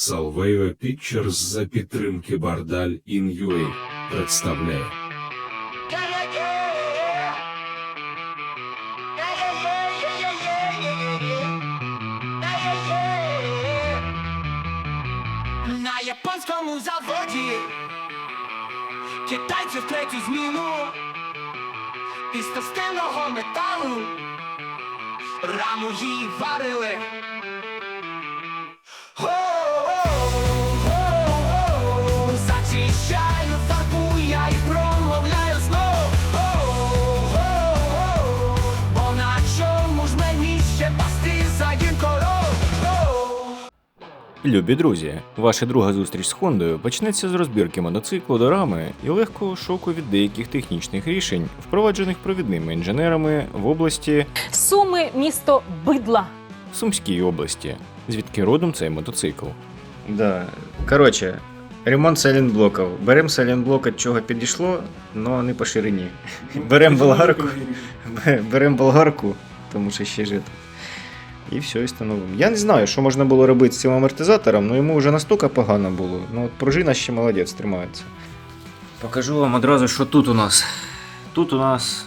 Salveo Pictures за підтримки Бардаль Ін'юей представляє. На японському заводі китайці в третю зміну із товстинного металу раму її варили. Любі друзі, ваша друга зустріч з Хондою почнеться з розбірки мотоциклу до рами і легкого шоку від деяких технічних рішень, впроваджених провідними інженерами в області Суми місто бидла. Сумській області, звідки родом цей мотоцикл. Да. Коротше, ремонт сайлентблоків. Беремо сайлентблок, від чого підійшло, але не по ширині. Беремо болгарку. Беремо болгарку, тому що ще жито. І все, і встановимо. Я не знаю, що можна було робити з цим амортизатором, але йому вже настільки погано було. Ну от пружина ще молодець, тримається. Покажу вам одразу, що тут у нас. Тут у нас.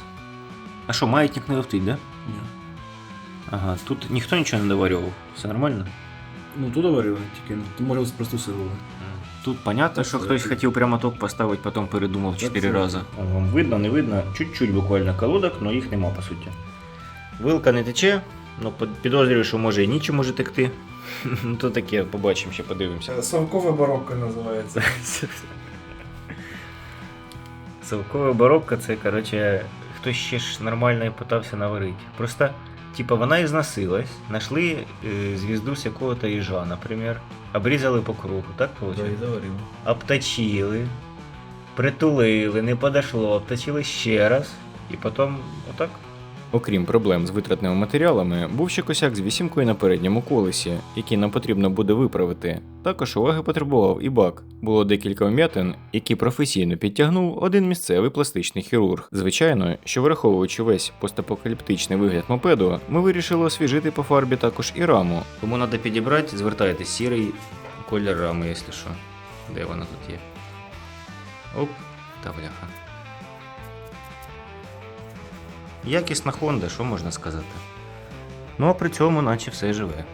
А що, маятник не летить, да? Ні. Ага, тут ніхто нічого не доварював. Все нормально? Ну, тут говорили, тільки ну, ти може просто силили. Тут понятно, що хтось хотів прямо ток поставити, потім передумав 4 рази. Вам видно, не видно, чуть-чуть буквально колодок, але їх нема по суті. Вилка не тече, ну під- підозрюю, що може і нічим може текти. Ну то таке, побачимо, ще подивимося. Совкове барокко називається. Совкова барокко це, коротше, хтось ще ж нормально і питався наварити. Просто, типа, вона і зносилась, знайшли е, звізду з якого-то їжа, наприклад, обрізали по кругу, так Да, виходить? і обточили, притулили, не подошло, обточили ще раз, і потім отак. Окрім проблем з витратними матеріалами, був ще косяк з вісімкою на передньому колесі, який нам потрібно буде виправити. Також уваги потребував і бак. Було декілька вм'ятин, які професійно підтягнув один місцевий пластичний хірург. Звичайно, що враховуючи весь постапокаліптичний вигляд мопеду, ми вирішили освіжити по фарбі також і раму. Кому треба підібрати, звертайтесь сірий колір рами, якщо що. Де вона тут є? Оп, та бляха. Якісна Honda, що можна сказати. Ну а при цьому наче все живе.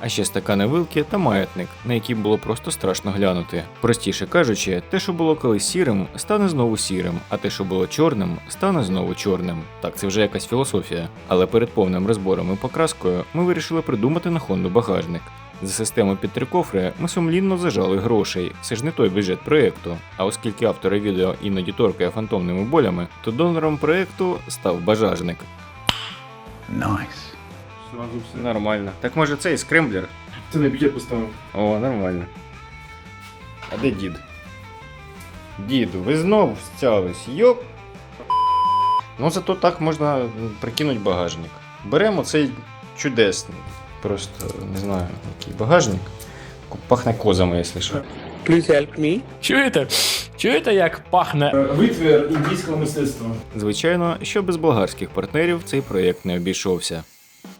А ще стакани вилки та маятник, на які було просто страшно глянути. Простіше кажучи, те, що було колись сірим, стане знову сірим, а те, що було чорним, стане знову чорним. Так, це вже якась філософія. Але перед повним розбором і покраскою ми вирішили придумати на Хонду багажник. За систему під три кофри ми сумлінно зажали грошей. Це ж не той бюджет проєкту. А оскільки автори відео іноді торкає фантомними болями, то донором проєкту став бажажник. Сразу все. Нормально. Так може цей скремблер? Це на бюджет поставив. О, нормально. А де дід? Діду, ви знов стялись, йоп. Ну зато так можна прикинути багажник. Беремо цей чудесний. Просто не знаю, який багажник. Пахне козами, якщо що. Чуєте? Чуєте, як пахне? Витвір індійського мистецтва. Звичайно, що без болгарських партнерів цей проєкт не обійшовся.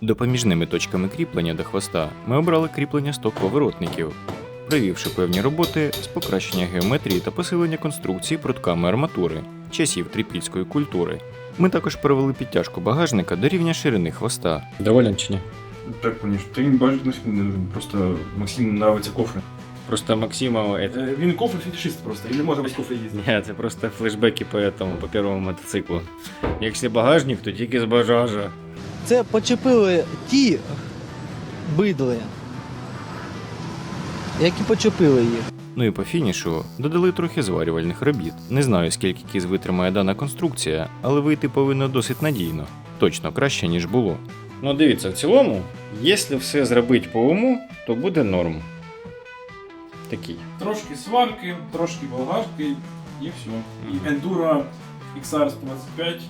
Допоміжними точками кріплення до хвоста ми обрали кріплення сток-поворотників, провівши певні роботи з покращення геометрії та посилення конструкції прутками арматури часів трипільської культури. Ми також провели підтяжку багажника до рівня ширини хвоста. Доволен чи ні? Так, конечно. Нафіг не нужен. Просто Максиму нравиться кофе. Просто Максима. Это... Е, Він кофе фетишист просто. Він не може без кофе їздити. Ні, це просто флешбеки по этому, по первому мотоциклу. Якщо багажник, то тільки з бажажа. Це почепили ті бидли, які почепили їх. Ну і по фінішу додали трохи зварювальних робіт. Не знаю, скільки кіз витримає дана конструкція, але вийти повинно досить надійно. Точно краще, ніж було. Ну дивіться, в цілому, якщо все зробити по уму, то буде норм. Такий. Трошки сварки, трошки болгарки і все. І Enduro XR125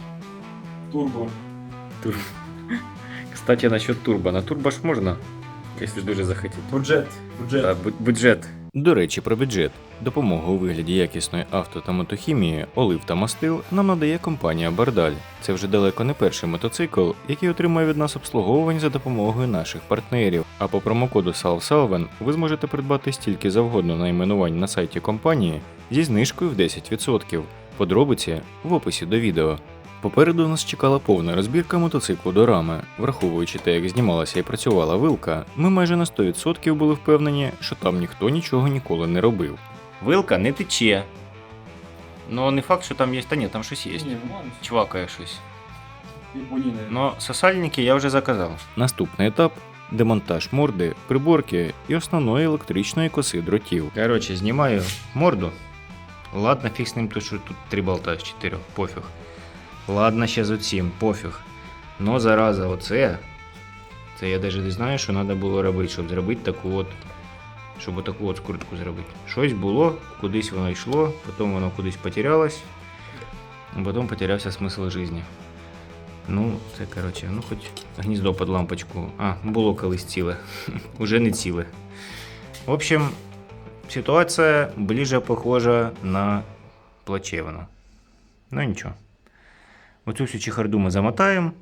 Turbo. Кстати, насчет турбо. На турбо ж можна, якщо дуже захотіти. Бюджет. Бюджет. Да, бю- бюджет. До речі, про бюджет. Допомогу у вигляді якісної авто та мотохімії, олив та мастил нам надає компанія Бардаль. Це вже далеко не перший мотоцикл, який отримує від нас обслуговування за допомогою наших партнерів. А по промокоду SALVSALVEN ви зможете придбати стільки завгодно найменувань на сайті компанії зі знижкою в 10%. Подробиці в описі до відео. Попереду нас чекала повна розбірка мотоциклу до рами. Враховуючи те, як знімалася і працювала вилка, ми майже на 100% були впевнені, що там ніхто нічого ніколи не робив. Вилка не тече. Ну, не факт, що там є. Та ні, там щось є. Чвакає щось. Ну, сосальники я вже заказав. Наступний етап демонтаж морди, приборки і основної електричної коси дротів. Коротше, знімаю морду. Ладно, фіг з ним, то що тут три болта з чотирьох, пофіг. Ладно, ще з оцім, пофіг. Но зараза, оце. Це я навіть не знаю, що треба було робити, щоб зробити таку от. Щоб отаку от скрутку зробити. Щось було, кудись воно йшло, потім воно кудись потерялось, а потім потерявся смисл життя. Ну, це коротше, ну хоч гніздо під лампочку. А, було колись ціле. Уже не ціле. В общем, ситуация ближе похожа на плачевну. Ну нічого. Оцю всю чехарду ми замотаємо,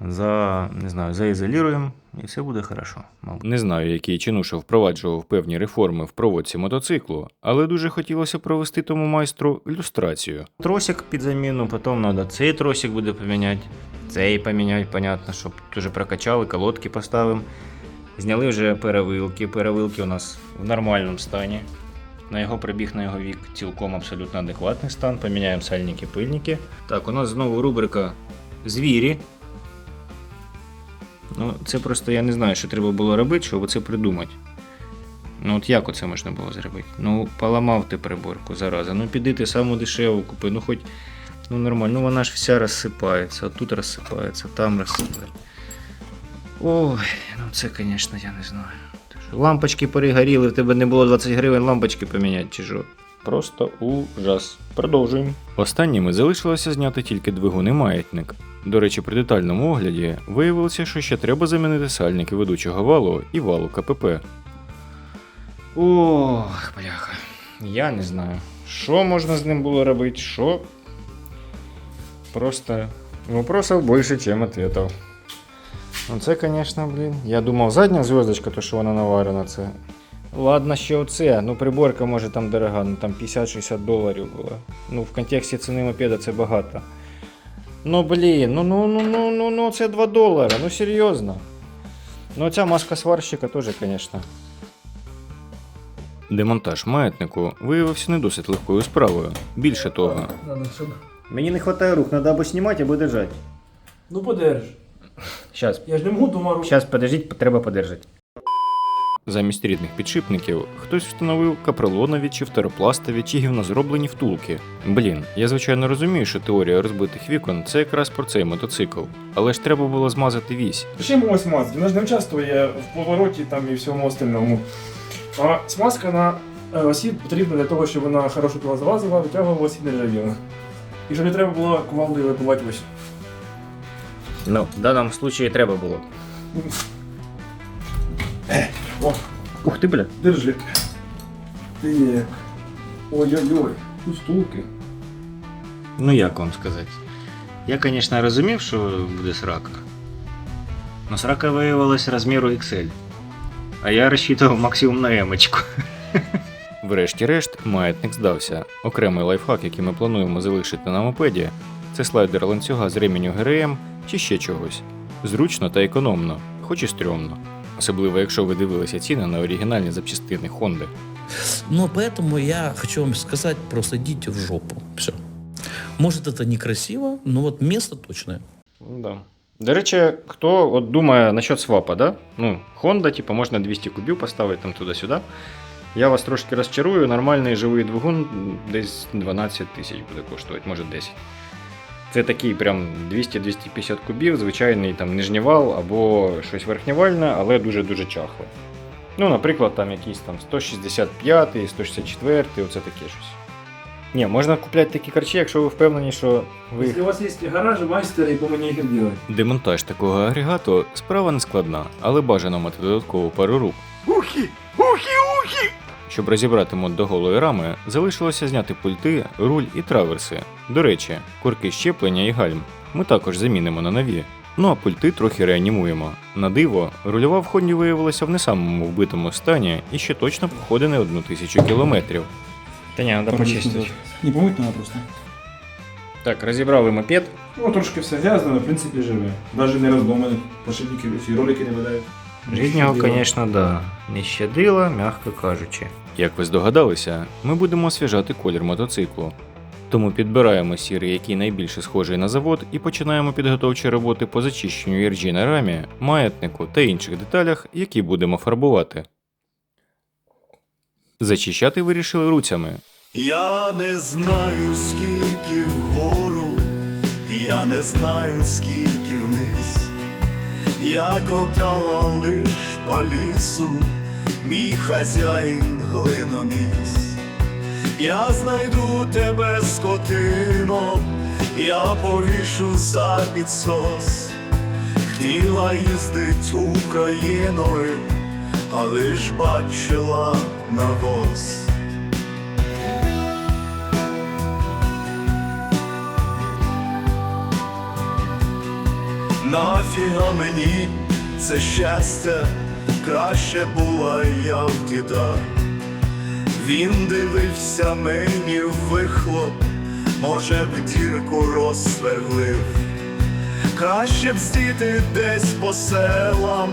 за, не знаю, заізолюємо, і все буде хорошо, мабуть. Не знаю, який чинуша впроваджував певні реформи в проводці мотоциклу, але дуже хотілося провести тому майстру ілюстрацію. Тросик під заміну, потім треба цей тросик буде поміняти, цей поміняти, понятно, щоб дуже прокачали, колодки поставимо. Зняли вже перевилки. Перевилки у нас в нормальному стані. На його прибіг на його вік цілком абсолютно адекватний стан. Поміняємо сальники, пильники. Так, у нас знову рубрика Звірі. Ну, це просто я не знаю, що треба було робити, щоб це придумати. Ну от як оце можна було зробити? Ну, поламав ти приборку, зараза. Ну піди ти саму дешеву купи, ну хоч ну нормально, ну вона ж вся розсипається, тут розсипається, там розсипається. Ой, ну це, звісно, я не знаю. Лампочки перегоріли, в тебе не було 20 гривень лампочки поміняти, чи що? Просто ужас. Продовжуємо. Останніми залишилося зняти тільки двигун і маятник. До речі, при детальному огляді виявилося, що ще треба замінити сальники ведучого валу і валу КПП. Ох, бляха. Я не знаю. Що можна з ним було робити? Що? Просто вопросов більше, ніж ответов. Ну це, звісно, блін. Я думав, задня зв'язочка, то що вона наварена, це. Ладно, ще оце. Ну, приборка може там дорога, ну там 50-60 доларів була. Ну, в контексті ціни мопеда це багато. Ну блін, ну ну ну ну ну ну це 2 долари, ну серйозно. Ну ця маска сварщика теж, звісно. Демонтаж маятнику виявився не досить легкою справою. Більше того, Мені не вистачає рук, треба або знімати, або держати. Ну подерж. Щас, Я ж не можу дома руки. щас, подождіть, треба подержати. замість рідних підшипників хтось встановив капролонові чи фтеропластові чи гівнозроблені втулки. Блін, я звичайно розумію, що теорія розбитих вікон це якраз про цей мотоцикл, але ж треба було змазати вісь. Зачем ось смазки? Вона ж не участвує в повороті там і всьому остальному. А смазка на е, осі потрібна для того, щоб вона хорошо туди залазила, витягувалася і не ржавіла. І щоб не треба було кувалдою вибивати ось. Ну, в даному випадку треба було. О, Ух ти, бля. держи. Ой-ой-ой, тут стулки. Ну як вам сказати? Я, звісно, розумів, що буде срака. Но срака виявилась розміру XL. А я розчитував максимум на емочку. Врешті-решт, маятник здався. Окремий лайфхак, який ми плануємо залишити на мопеді, це слайдер ланцюга з ременю ГРМ чи ще чогось. Зручно та економно, хоч і стрьомно. Особливо, якщо ви дивилися ціни на оригінальні запчастини Honda. Но поэтому я хочу вам сказать, просто идите в жопу. Все. Может, это некрасиво, но вот место точное. Да. До речі, хто от думає насчет свапа, да? Ну, Honda, типу, можна 200 кубів поставити там туди-сюди. Я вас трошки розчарую, нормальний живий двигун десь 12 тисяч буде коштувати, може 10. Це такий прям 200-250 кубів, звичайний там нижнівал або щось верхнівальне, але дуже-дуже чахле. Ну, наприклад, там якийсь там 165, 164, оце таке щось. Ні, можна купляти такі карчі, якщо ви впевнені, що ви. Якщо у вас є гараж, майстер, і мені їх робити. Демонтаж такого агрегату справа не складна, але бажано мати додаткову пару рук. Ухи! Ухи, ухи! Щоб розібрати мод до голої рами, залишилося зняти пульти, руль і траверси. До речі, курки щеплення і гальм ми також замінимо на нові. Ну а пульти трохи реанімуємо. На диво, рульова в Хонді виявилася в не самому вбитому стані і ще точно походить не одну тисячу кілометрів. Та ні, треба почистити. Не помить треба просто. Так, розібрали мопед. Ну, трошки все грязно, але в принципі живе. Навіть не роздоманий. Пошипники всі ролики не видають. Жизнь його, звісно, да. Не щадила, м'яко кажучи. Як ви здогадалися, ми будемо освіжати колір мотоциклу. Тому підбираємо сірий, який найбільше схожий на завод, і починаємо підготовчі роботи по зачищенню іржі на рамі, маятнику та інших деталях, які будемо фарбувати. Зачищати вирішили руцями. Я не знаю, скільки вгору, я не знаю, скільки вниз. Я копала лиш по лісу, мій хазяїн глиноніс. Я знайду тебе скотино, я повішу за підсос. Хотіла їздить Україною, але ж бачила навоз. Нафіга мені це щастя, краще була я в діда. Він дивився мені в вихлоп, може б дірку розсверлив. Краще б здіти десь по селам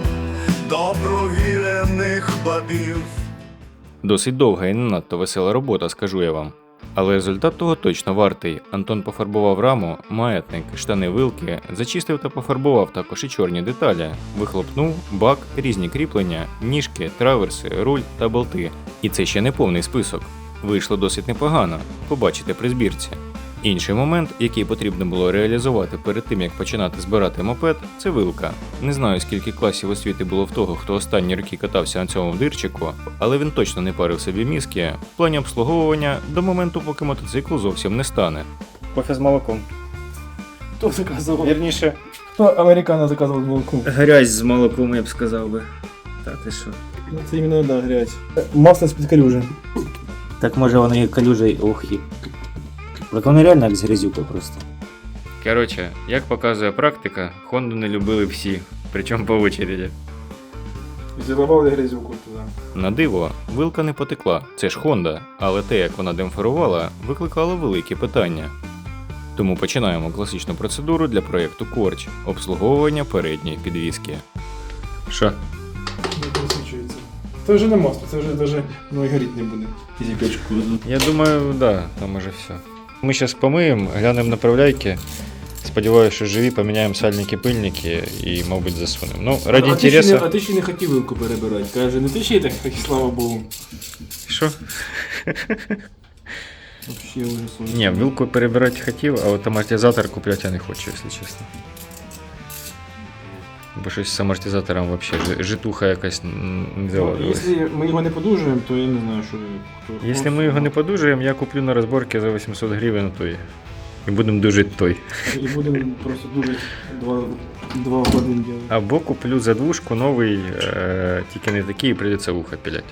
до провірених бабів. Досить довга і не надто весела робота, скажу я вам. Але результат того точно вартий. Антон пофарбував раму, маятник, штани вилки, зачистив та пофарбував також і чорні деталі, вихлопнув, бак, різні кріплення, ніжки, траверси, руль та болти. І це ще не повний список. Вийшло досить непогано, побачите при збірці. Інший момент, який потрібно було реалізувати перед тим, як починати збирати мопед, це вилка. Не знаю, скільки класів освіти було в того, хто останні роки катався на цьому дирчику, але він точно не парив собі мізки в плані обслуговування до моменту, поки мотоцикл зовсім не стане. Кофе з молоком. Хто заказував? Вірніше, Хто американо заказував молоко? грязь з молоком, я б сказав би. Та ти що? Ну, Це іменно да, грязь. Масло з-під калюжі. Так може воно і калюжа, ох і. Так воно реально як з грязюка просто. Коротше, як показує практика, Хонду не любили всі, причому по очереді. І забавили грязюку туди. На диво, вилка не потекла, це ж Honda, але те, як вона демпферувала, викликало великі питання. Тому починаємо класичну процедуру для проєкту Корч обслуговування передньої підвіски. Що? Не просвічується. Це вже не масло, це вже навіть ну, і горіти не буде. Я думаю, да, там уже все. Ми зараз помиємо, глянемо направляйки. Сподіваюся, що живі, поміняємо сальники пильники і, мабуть, засунемо. Ну, раді а, ти ще не, а ти ще не хотів вилку перебирати. Каже, не ти ще й так, так, слава Богу. Що? Вообще уже. Ні, вилку перебирати хотів, а от амортизатор купляти я не хочу, якщо чесно. Бо щось з амортизатором взагалі житуха якась не Ну, заводилась. Якщо ми його не подужуємо, то я не знаю, що хто. Якщо ми його не подужуємо, я куплю на розборки за 800 гривень той. І будемо дужити той. І будемо просто дужити два, два години. Або куплю за двушку новий, е, тільки не такий, і прийдеться вуха пілять.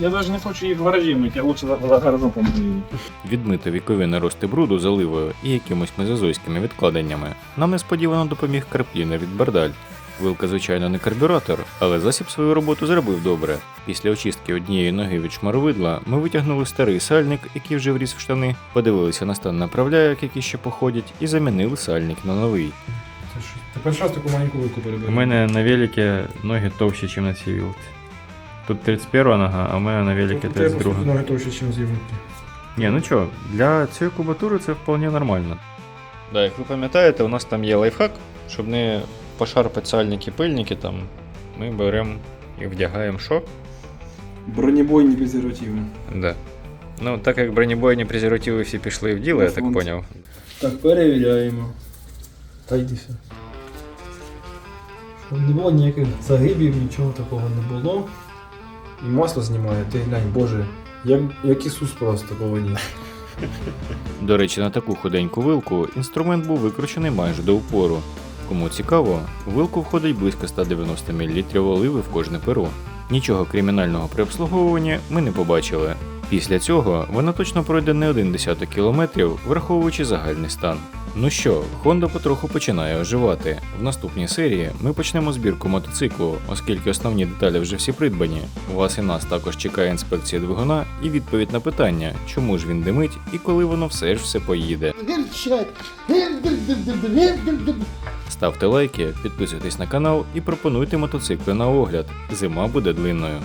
Я навіть не хочу їх в гаражі мити, я лучше за, за гаражом помию. Відмити вікові нарости бруду заливою і якимось мезозойськими відкладеннями нам несподівано допоміг карплінер від Бардаль. Вилка, звичайно, не карбюратор, але засіб свою роботу зробив добре. Після очистки однієї ноги від шмаровидла ми витягнули старий сальник, який вже вріс в штани, подивилися на стан направляєк, які ще походять, і замінили сальник на новий. Тепер що таку маленьку вилку У мене на велике ноги товщі, ніж на цій вілці. Тут 31 нога, а у мене на велике 32. Ноги товще, ніж з вилки. Ні, ну що, для цієї кубатури це вполне нормально. Да, як ви пам'ятаєте, у нас там є лайфхак, щоб не пошарпати сальники, пильники там, ми беремо і вдягаємо що? Бронебойні презервативи. Да. Ну, так як бронебойні презервативи всі пішли в діло, я так поняв. Так, перевіряємо. Та йди все. Щоб не було ніяких загибів, нічого такого не було. Масло знімає, ти глянь, боже, як, як Ісус просто по. До речі, на таку худеньку вилку інструмент був викручений майже до упору. Кому цікаво, в вилку входить близько 190 мл оливи в кожне перо. Нічого кримінального при обслуговуванні ми не побачили. Після цього вона точно пройде не один десяток кілометрів, враховуючи загальний стан. Ну що, Honda потроху починає оживати. В наступній серії ми почнемо збірку мотоциклу, оскільки основні деталі вже всі придбані. Вас і нас також чекає інспекція двигуна і відповідь на питання, чому ж він димить і коли воно все ж все поїде. Ставте лайки, підписуйтесь на канал і пропонуйте мотоцикли на огляд. Зима буде длинною.